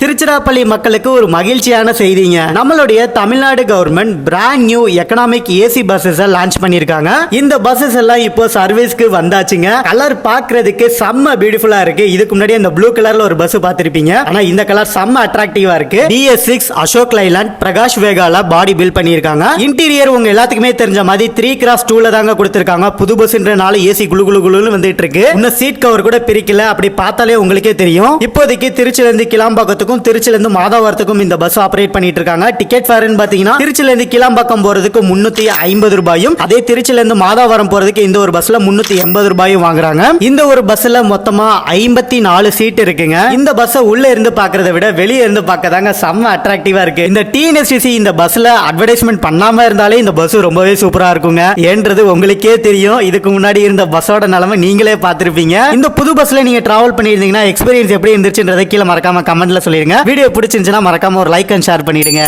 திருச்சிராப்பள்ளி மக்களுக்கு ஒரு மகிழ்ச்சியான செய்திங்க. நம்மளுடைய Tamil Nadu government brand new economic AC buses launch பண்ணிருக்காங்க இந்த பஸ்ஸஸ் எல்லாம் இப்போ சர்வீஸ்க்கு வந்தாச்சுங்க. கலர் பாக்குறதுக்கு செம்ம பியூட்டிஃபுல்லா இருக்கு. இதுக்கு முன்னாடி அந்த ப்ளூ கலர்ல ஒரு பஸ் பார்த்திருப்பீங்க. ஆனா இந்த கலர் செம்ம அட்ராக்டிவா இருக்கு. டிஎஸ் சிக்ஸ் அசோக் லைலாண்ட் பிரகாஷ் வேகால பாடி பில்ட் பண்ணிருக்காங்க இன்டீரியர் உங்க எல்லாத்துக்குமே தெரிஞ்ச மாதிரி த்ரீ கிராஸ் டூல தாங்க கொடுத்திருக்காங்க. புது பஸ்ன்றனால ஏசி குளு குளு குளுன்னு வந்துட்டு இருக்கு. இன்னும் சீட் கவர் கூட பிரிக்கல. அப்படி பார்த்தாலே உங்களுக்கே தெரியும். இப்போதைக்கு திருச்சில கிளாம்பாக்கத்துக்கு கிளாம்பாக்கத்துக்கும் திருச்சில இருந்து மாதவரத்துக்கும் இந்த பஸ் ஆபரேட் பண்ணிட்டு இருக்காங்க டிக்கெட் ஃபேர்னு பாத்தீங்கன்னா திருச்சில இருந்து கிளாம்பாக்கம் போறதுக்கு முன்னூத்தி ஐம்பது ரூபாயும் அதே திருச்சில இருந்து மாதாவரம் போறதுக்கு இந்த ஒரு பஸ்ல முன்னூத்தி எண்பது ரூபாயும் வாங்குறாங்க. இந்த ஒரு பஸ்ல மொத்தமா ஐம்பத்தி நாலு சீட் இருக்குங்க. இந்த பஸ் உள்ள இருந்து பாக்குறத விட வெளியே இருந்து பார்க்க தாங்க செம்ம அட்ராக்டிவா இருக்கு. இந்த டிஎன்எஸ்டிசி இந்த பஸ்ல அட்வர்டைஸ்மெண்ட் பண்ணாம இருந்தாலே இந்த பஸ் ரொம்பவே சூப்பரா இருக்குங்க. ஏன்றது உங்களுக்கே தெரியும். இதுக்கு முன்னாடி இருந்த பஸ்ஸோட நிலைமை நீங்களே பார்த்திருப்பீங்க. இந்த புது பஸ்ல நீங்க டிராவல் பண்ணியிருந்தீங்கன்னா எக்ஸ்பீரியன்ஸ் எப்படி இருந்துச்சுன்றதை கீழே மறக்காம கமெண்ட்ல சொல்லி சொல்லிருங்க வீடியோ பிடிச்சிருந்துச்சுன்னா மறக்காம ஒரு லைக் அண்ட் ஷேர் பண்ணிடுங்க.